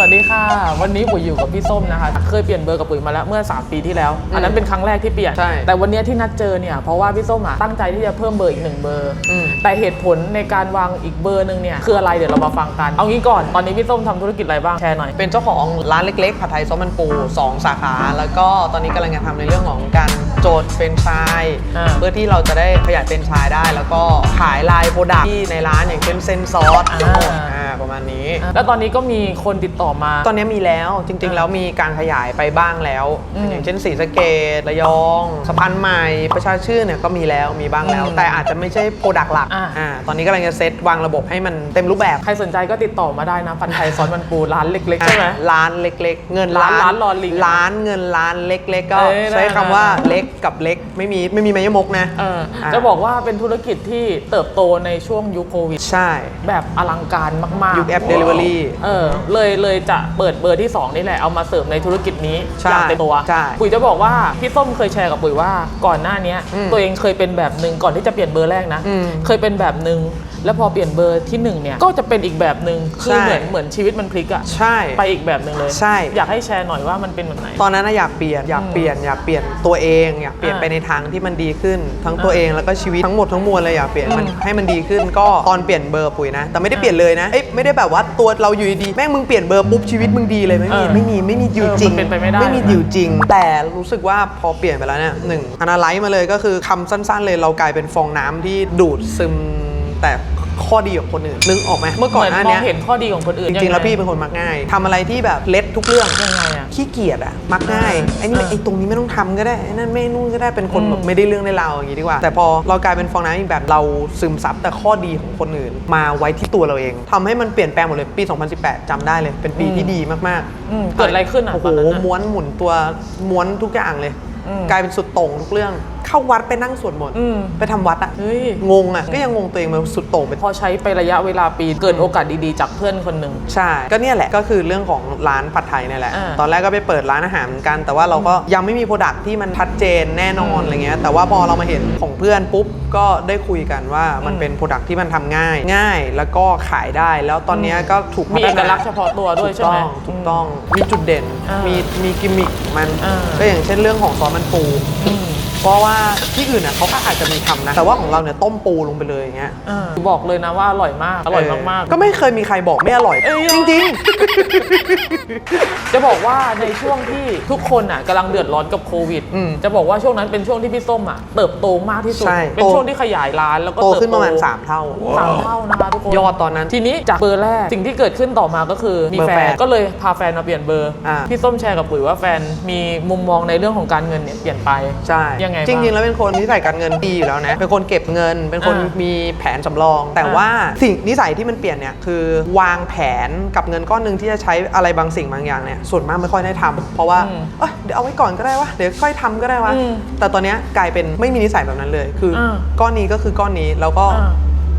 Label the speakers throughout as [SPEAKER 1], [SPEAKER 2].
[SPEAKER 1] วัสดีค่ะ วันนี้ปุ๋ยอยู่กับพี่ส้มนะคะ เคยเปลี่ยนเบอร์กับปุ๋ยมาแล้วเมื่อ 3 ปีที่แล้ว อันนั้นเป็นครั้งแรกที่เปลี่ยน
[SPEAKER 2] ใช่
[SPEAKER 1] แต่วันนี้ที่นัดเจอเนี่ย เพราะว่าพี่ส้มอะตั้งใจที่จะเพิ่มเบอร์อีกหนึ่งเบอร์
[SPEAKER 2] อืม
[SPEAKER 1] แต่เหตุผลในการวางอีกเบอร์หนึ่งเนี่ยคืออะไรเดี๋ยวเรามาฟังกัน เอางี้ก่อน ตอนนี้พี่ส้มทำธุรกิจอะไรบ้าง แชร์หน่อย
[SPEAKER 2] เป็นเจ้าของร้านเล็กๆผัดไทยซอสมันปู2สาขา แล้วก็ตอนนี้กำลังจะทำในเรื่องของการโจทย์เป็นไชาย
[SPEAKER 1] อ่า
[SPEAKER 2] เพื่อที่เราจะได้ขยายเป็นไชายได้ แล้วก็ขายลายโปรดักที่ในร้านอย่างเช่นเส้นซอส
[SPEAKER 1] อ่า
[SPEAKER 2] ทั้งหมดอ่าประมาณนี้
[SPEAKER 1] แล้วตอนนี้ก็มีคนติดต่อมา
[SPEAKER 2] ตอนนี้มีแล้วจริง ๆ แล้วมีการขยายไปบ้างแล้ว
[SPEAKER 1] อืม
[SPEAKER 2] อย่างเช่นศรีสะเกดระยองสะพานใหม่ประชาชื่นเนี่ยก็มีแล้วมีบ้างแล้ว
[SPEAKER 1] อืม
[SPEAKER 2] แต่อาจจะไม่ใช่โปรดักหลัก
[SPEAKER 1] อ่า
[SPEAKER 2] อ่าตอนนี้กำลังจะเซตวางระบบให้มันเต็มรูปแบบ
[SPEAKER 1] ใครสนใจก็ติดต่อมาได้นะพันไทยซอสมันปูร้านเล็ก ๆ ใช่ไหม
[SPEAKER 2] อะร้านเล็กๆ เงิน
[SPEAKER 1] ร้านร้านรอลิง
[SPEAKER 2] ร้านเงินร้านเล็กๆ ก็
[SPEAKER 1] เอ้ย
[SPEAKER 2] ใช้คำว่า
[SPEAKER 1] ได้ๆ
[SPEAKER 2] เล็กกับเล็กไม่มีไม่มีไมยมกนะ
[SPEAKER 1] เออ
[SPEAKER 2] อ่า
[SPEAKER 1] จะบอกว่าเป็นธุรกิจที่เติบโตในช่วงยุคโควิด
[SPEAKER 2] ใช่
[SPEAKER 1] แบบอลังการมากๆ
[SPEAKER 2] ยุคแอป Delivery
[SPEAKER 1] เออเลยเลยจะเปิดเบอร์ที่ 2 นี่แหละเอามาเสริมในธุรกิจนี้
[SPEAKER 2] ใช่
[SPEAKER 1] อย่างเต็มตัว
[SPEAKER 2] ใช่
[SPEAKER 1] ปุ๋ยจะบอกว่าพี่ส้มเคยแชร์กับปุ๋ยว่าก่อนหน้าเนี้ย
[SPEAKER 2] อืม
[SPEAKER 1] ตัวเองเคยเป็นแบบหนึ่งก่อนที่จะเปลี่ยนเบอร์แรกนะ
[SPEAKER 2] อืม
[SPEAKER 1] เคยเป็นแบบหนึ่ง แล้วพอเปลี่ยนเบอร์ที่หนึ่งเนี่ยก็จะเป็นอีกแบบหนึ่งคือ
[SPEAKER 2] ใช่
[SPEAKER 1] เหมือนเหมือนชีวิตมันพลิกอะ
[SPEAKER 2] ใช่
[SPEAKER 1] ไปอีกแบบหนึ่งเลย
[SPEAKER 2] ใช่
[SPEAKER 1] อยากให้แชร์หน่อยว่ามันเป็นแบบไหน
[SPEAKER 2] ตอนนั้นน่ะอยากเปลี่ยนอยากเปลี่ยนอยากเปลี่ยนตัวเองอยากเปลี่ยน
[SPEAKER 1] อ่า
[SPEAKER 2] ไปในทางที่มันดีขึ้น ทั้งตัวเองแล้วก็ชีวิตทั้งหมดทั้งมวลเลยอยากเปลี่ยนมัน
[SPEAKER 1] อืม
[SPEAKER 2] ให้มันดีขึ้นก็ตอนเปลี่ยนเบอร์ปุ๋ยนะ แต่ไม่ได้เปลี่ยนเลยนะเอ้ยไม่ได้แบบว่าตัวเราอยู่ดีๆแม่งมึงเปลี่ยนเบอร์ปุ๊บชีวิตมึงดีเลยไม่มี
[SPEAKER 1] เออ
[SPEAKER 2] ไม่มีไม่มีอยู่
[SPEAKER 1] เออ
[SPEAKER 2] จริง
[SPEAKER 1] มันเป็นไปไม่ได้
[SPEAKER 2] ไม่มีอยู่จริง แต่รู้สึกว่าพอเปลี่ยนไปแล้วเนี่ยหนึ่งอนาไลซ์มาเลยก็คือคำสั้น ๆ เลยเรากลายเป็นฟองน้ำที่ดูดซึม แต่ข้อดีของคนอื่นนึกออกไหมเมื่อก่อนหน้า
[SPEAKER 1] เหมื
[SPEAKER 2] เนี้
[SPEAKER 1] ม
[SPEAKER 2] ย
[SPEAKER 1] องเห็นข้อดีของคนอื่น
[SPEAKER 2] จริงๆ แล้วพี่
[SPEAKER 1] ยัไเป็
[SPEAKER 2] นคนมักง่ายทำอะไรที่แบบเล็ดทุกเรื่อง
[SPEAKER 1] ยังไงอะ
[SPEAKER 2] ขี้เกียจอะมักง่ายไอ้นี่
[SPEAKER 1] อ่า
[SPEAKER 2] ไอ้ตรงนี้ไม่ต้องทำก็ได้ไอ้นั่นไม่นู่นก็ได้เป็นคน
[SPEAKER 1] อืม
[SPEAKER 2] แบบไม่ได้เรื่องได้ราวอย่างนี้ดีกว่า แต่พอเรากลายเป็นฟองน้ำอีกแบบเราซึมซับแต่ข้อดีของคนอื่น มาไว้ที่ตัวเราเองทำให้มันเปลี่ยนแปลงหมดเลยปี 2018จำได้เลย เป็นปีที่ดีมากๆ
[SPEAKER 1] อืมเกิดอะไรขึ้นอะ
[SPEAKER 2] โอ้โห
[SPEAKER 1] ตอนนั้นอะ
[SPEAKER 2] ม้วนหมุนตัวม้วนทุกอย่างเลย
[SPEAKER 1] อืม
[SPEAKER 2] กลายเป็นสุดโต่งทุกเรื่อง เข้าวัดไปนั่งสวดมนต์
[SPEAKER 1] อืม
[SPEAKER 2] ไปทำวัดอะ
[SPEAKER 1] เฮ้ย
[SPEAKER 2] งงอะก็ยังงงตัวเองมาสุดโต่งไป
[SPEAKER 1] พอใช้ไประยะเวลาปีเกิดโอกาสดีๆ จากเพื่อนคนหนึ่ง
[SPEAKER 2] ใช่ ก็เนี่ยแหละ ก็คือเรื่องของร้านผัดไทยเนี่ยแหละ
[SPEAKER 1] อ่า
[SPEAKER 2] ตอนแรกก็ไปเปิดร้านอาหารเหมือนกัน แต่ว่าเราก็ยังไม่มีโปรดักที่มันชัดเจนแน่นอน
[SPEAKER 1] อืม
[SPEAKER 2] อะไรเงี้ย แต่ว่าพอเรามาเห็นของเพื่อนปุ๊บ ก็ได้คุยกันว่ามัน
[SPEAKER 1] อืม
[SPEAKER 2] เป็นโปรดักที่มันทำง่าย ง่าย แล้วก็ขายได้ แล้วตอนเนี้ยก็ถูกพั
[SPEAKER 1] มี
[SPEAKER 2] ฒ
[SPEAKER 1] เอ
[SPEAKER 2] นา
[SPEAKER 1] กลักษณ์เฉพาะตัวด้วยใช่ไหม
[SPEAKER 2] ถูกต้องถูกต้อง มีจุดเด่น
[SPEAKER 1] อ่ามี
[SPEAKER 2] มีมีกิมมิคมัน
[SPEAKER 1] อ่า
[SPEAKER 2] ก็อย่างเช่นเรื่องของซอสมันปู
[SPEAKER 1] อืม
[SPEAKER 2] เพราะว่าที่อื่นอะเขาก็อาจจะมีทำนะ แต่ว่าของเราเนี่ยต้มปูลงไปเลยอย่างเงี้ย
[SPEAKER 1] อ่าบอกเลยนะว่าอร่อยมาก อร่อยมาก
[SPEAKER 2] ก็ไม่เคยมีใครบอกไม่อร่อย
[SPEAKER 1] เอ้ย
[SPEAKER 2] จริง
[SPEAKER 1] ๆ จะบอกว่าในช่วงที่ทุกคนอะกำลังเดือดร้อนกับโควิด
[SPEAKER 2] อืม
[SPEAKER 1] จะบอกว่าช่วงนั้นเป็นช่วงที่พี่ส้มอะเติบโตมากที่สุด
[SPEAKER 2] ใช่
[SPEAKER 1] เป็น
[SPEAKER 2] โต
[SPEAKER 1] ช่วงที่ขยายร้านแล้วก็
[SPEAKER 2] โต
[SPEAKER 1] เติบ
[SPEAKER 2] ขึ้นประมาณ 3 เท่า
[SPEAKER 1] สามเท่านะคะทุกคน
[SPEAKER 2] ยอดตอนนั้น
[SPEAKER 1] ทีนี้จากเบอร์แรกสิ่งที่เกิดขึ้นต่อมาก็คือมี
[SPEAKER 2] เบอร์
[SPEAKER 1] แฟ
[SPEAKER 2] แฟ
[SPEAKER 1] น
[SPEAKER 2] น
[SPEAKER 1] ก็เลยพาแฟนมาเปลี่ยนเบอร์
[SPEAKER 2] อ่า
[SPEAKER 1] พี่ส้มแชร์กับปุ๋ยว่าแฟนมีมุมมองในเรื่องของการเงินเนี่ยเปลี่ยนไป
[SPEAKER 2] ใช่
[SPEAKER 1] ยังไง
[SPEAKER 2] จ
[SPEAKER 1] บ้าง
[SPEAKER 2] ริงๆ แล้วเป็นคนนิสัยการเงินดีอยู่แล้วนะ เป็นคนเก็บเงิน เป็นคน
[SPEAKER 1] อ่ามี
[SPEAKER 2] มีแผนสำรอง แต่
[SPEAKER 1] อ่า
[SPEAKER 2] ว่าสิ่งนิสัยที่มันเปลี่ยนเนี่ยคือวางแผนกับเงินก้อนหนึ่งที่จะใช้อะไรบางสิ่งบางอย่างเนี่ยส่วนมากไม่ค่อยได้ทำเพราะว่า
[SPEAKER 1] อืม
[SPEAKER 2] เอ้ยเดี๋ยวเอาไว้ก่อนก็ได้วะเดี๋ยวค่อยทำก็ได้วะ
[SPEAKER 1] อืม
[SPEAKER 2] แต่ตอนเนี้ยกลายเป็นไม่มีนิสัยแบบนั้นเลย คืออาก้อนนี้ก็คือก้อนนี้แล้วก็
[SPEAKER 1] อ่า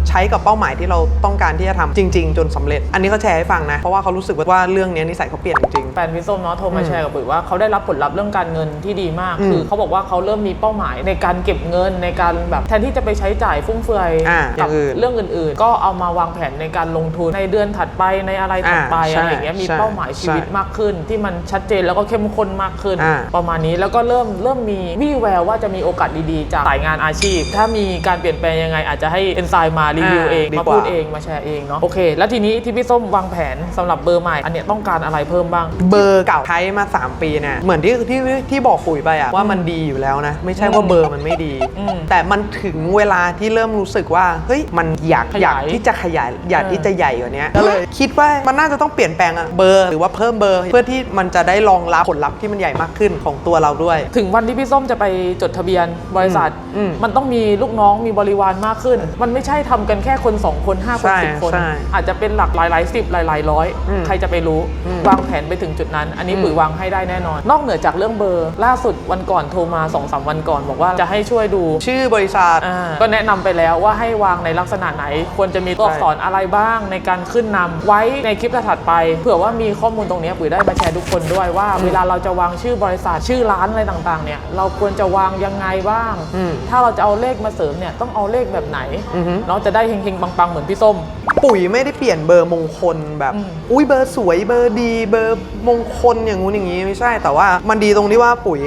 [SPEAKER 2] ใช้กับเป้าหมายที่เราต้องการที่จะทำจริง ๆ จนสำเร็จ อันนี้เขาแชร์ให้ฟังนะ เพราะว่าเขารู้สึกว่าเรื่องเนี้ยนิสัยเขาเปลี่ยนจริง
[SPEAKER 1] แฟนพี่ส้มเนาะโทรมาแชร์กับปุ๋ยว่าเขาได้รับผลลัพธ์เรื่องการเงินที่ดีมาก
[SPEAKER 2] อืม
[SPEAKER 1] คือเขาบอกว่าเขาเริ่มมีเป้าหมายในการเก็บเงินในการแบบแทนที่จะไปใช้จ่ายฟุ่มเฟือย
[SPEAKER 2] อ่าอ
[SPEAKER 1] กั
[SPEAKER 2] ย่างอื่น
[SPEAKER 1] เรื่องอื่น ๆ ก็เอามาวางแผนในการลงทุนในเดือนถัดไปในอะไรถัดไป
[SPEAKER 2] อ่าใช่
[SPEAKER 1] อะไรอย่างเงี้ยมี
[SPEAKER 2] ใช่
[SPEAKER 1] เป้าหมายชีวิต
[SPEAKER 2] ใช่
[SPEAKER 1] มากขึ้น ที่มันชัดเจนแล้วก็เข้มข้นมากขึ้น
[SPEAKER 2] อ่า
[SPEAKER 1] ประมาณนี้แล้วก็เริ่มเริ่มมีวี่แววว่าจะมีโอกาสดีๆจากสายงานอาชีพ ถ้ามีการเปลี่ยนแปลงยังไงอาจจะให้เอนไซม์มารีวิว
[SPEAKER 2] อ่า
[SPEAKER 1] เอง
[SPEAKER 2] ดี
[SPEAKER 1] มาก
[SPEAKER 2] ว่า
[SPEAKER 1] พูดเองมาแชร์เองเนาะโอเค แล้วทีนี้ที่พี่ส้มวางแผนสำหรับเบอร์ใหม่ อันเนี้ยต้องการอะไรเพิ่มบ้าง
[SPEAKER 2] เบอร์เก่าใช้มา 3 ปีเนี่ยเหมือนที่ที่ที่บอกปุ๋ยไปอะว่ามันดีอยู่แล้วนะ ไม่ใช่ว่าเบอร์มันไม่ดี
[SPEAKER 1] อืม
[SPEAKER 2] แต่มันถึงเวลาที่เริ่มรู้สึกว่าเฮ้ยมันอยาก
[SPEAKER 1] ขยาย
[SPEAKER 2] อยากที่จะขยายอยาก
[SPEAKER 1] เออ
[SPEAKER 2] ที่จะใหญ่กว่านี้ก็เลยคิดว่ามันน่าจะต้องเปลี่ยนแปลงอะเบอร์หรือว่าเพิ่มเบอร์ เพื่อที่มันจะได้รองรับผลลัพธ์ที่มันใหญ่มากขึ้นของตัวเราด้วย
[SPEAKER 1] ถึงวันที่พี่ส้มจะไปจดทะเบียนบริษัท
[SPEAKER 2] อืม
[SPEAKER 1] มันต้องมีลูกน้องมีบริวารมากขึ้น มันไม่ใช่ทำกันแค่คน2คน5คน
[SPEAKER 2] ใช่
[SPEAKER 1] สิบคน
[SPEAKER 2] ใช่
[SPEAKER 1] อาจจะเป็นหลักหลายหลายสิบหลายหลายร้อย
[SPEAKER 2] อืม
[SPEAKER 1] ใครจะไปรู้
[SPEAKER 2] อืม
[SPEAKER 1] วางแผนไปถึงจุดนั้น อันนี้
[SPEAKER 2] อืม
[SPEAKER 1] ปุ๋ยวางให้ได้แน่นอน นอกเหนือจากเรื่องเบอร์ ล่าสุดวันก่อนโทรมา2อสวันก่อน บอกว่าจะให้ช่วยดู
[SPEAKER 2] ชื่อบริษัท
[SPEAKER 1] อ่าก็แนะนำไปแล้วว่าให้วางในลักษณะไหน ควรจะมีตัวอักษรอะไรบ้างในการขึ้นนำไว้ในคลิปถัดไป เผื่อว่ามีข้อมูลตรงนี้ปุ๋ยได้มาแชร์ทุกคนด้วยว่า เวลาเราจะวางชื่อบริษัทชื่อร้านอะไรต่างๆ เนี่ย เราควรจะวางยังไงบ้าง
[SPEAKER 2] อืม
[SPEAKER 1] ถ้าเราจะเอาเลขมาเสริมเนี่ยต้องเอาเลขแบบไหน
[SPEAKER 2] อือฮึ
[SPEAKER 1] เนาะจะจะได้เฮงๆปังๆ เหมือนพี่ส้ม
[SPEAKER 2] ปุ๋ยไม่ได้เปลี่ยนเบอร์มงคลแบบ
[SPEAKER 1] อืม
[SPEAKER 2] อุ้ยเบอร์สวยเบอร์ดีเบอร์มงคลอย่างงู้นอย่างงี้ไม่ใช่แต่ว่ามันดีตรงที่ว่าปุ๋ย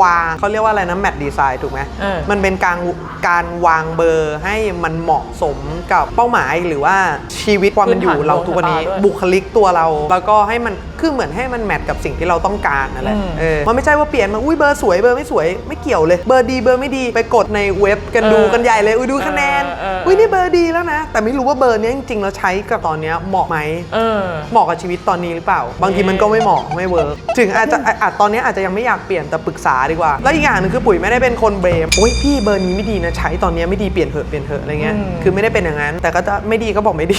[SPEAKER 2] วางเขาเรียกว่าอะไรนะแมทดีไซน์ถูกไหม
[SPEAKER 1] เออ
[SPEAKER 2] มันเป็นการการวางเบอร์ให้มันเหมาะสมกับเป้าหมายหรือว่าชีวิตความเป็นอยู่เราทุกวันนี้บุคลิกตัวเรา แล้วก็ให้มันคือเหมือนให้มันแมทกับสิ่งที่เราต้องการนั่นแหละ
[SPEAKER 1] อืม
[SPEAKER 2] เออมันไม่ใช่ว่าเปลี่ยนมาอุ้ยเบอร์สวยเบอร์ไม่สวยไม่เกี่ยวเลยเบอร์ดีเบอร์ไม่ดีไปกดในเว็บกันดูกันใหญ่เลยอุ้ยดูคะแนน
[SPEAKER 1] เออเออ
[SPEAKER 2] อุ้ยนี่เบอร์ดีแล้วนะ แต่ไม่รู้ว่าเบอร์เนี้ยจริงๆแล้วใช้กับตอนเนี้ยเหมาะไหม
[SPEAKER 1] เออ
[SPEAKER 2] เหมาะกับชีวิตตอนนี้หรือเปล่า บางทีมันก็ไม่เหมาะไม่เวิร์กถึงอาจจะอาอาจตอนนี้อาจจะยังไม่อยากเปลี่ยนแต่ปรึกษาดีกว่า แล้วอีกอย่างหนึงคือปุ๋ยไม่ได้เป็นคนเบรมโอ้ยพี่เบอร์นี้ไม่ดีนะใช้ตอนนี้ไม่ดีเปลี่ยนเถอะเปลี่ยนเถอะอะไรเงี้ย
[SPEAKER 1] อืม
[SPEAKER 2] คือไม่ได้เป็นอย่างนั้น แต่ก็จะไม่ดีก็บอกไม่ดี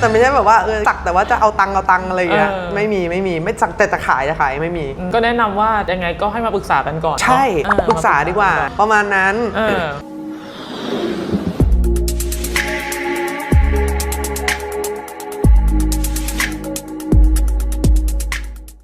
[SPEAKER 2] แต่ไม่ใช่แบบว่าเออสักแต่ว่าจะเอาตังค์เอาตังค์อะไรเงี้ย
[SPEAKER 1] เออ
[SPEAKER 2] ไม่มีไม่มีไม่สักแต่จะขายจะขายไม่มี
[SPEAKER 1] ก็แนะนำว่ายังไงก็ให้มาปรึกษากันก่อนเนอะ
[SPEAKER 2] ใช่
[SPEAKER 1] เออ
[SPEAKER 2] ปรึกษาดีกว่า ประมาณนั้น
[SPEAKER 1] เออ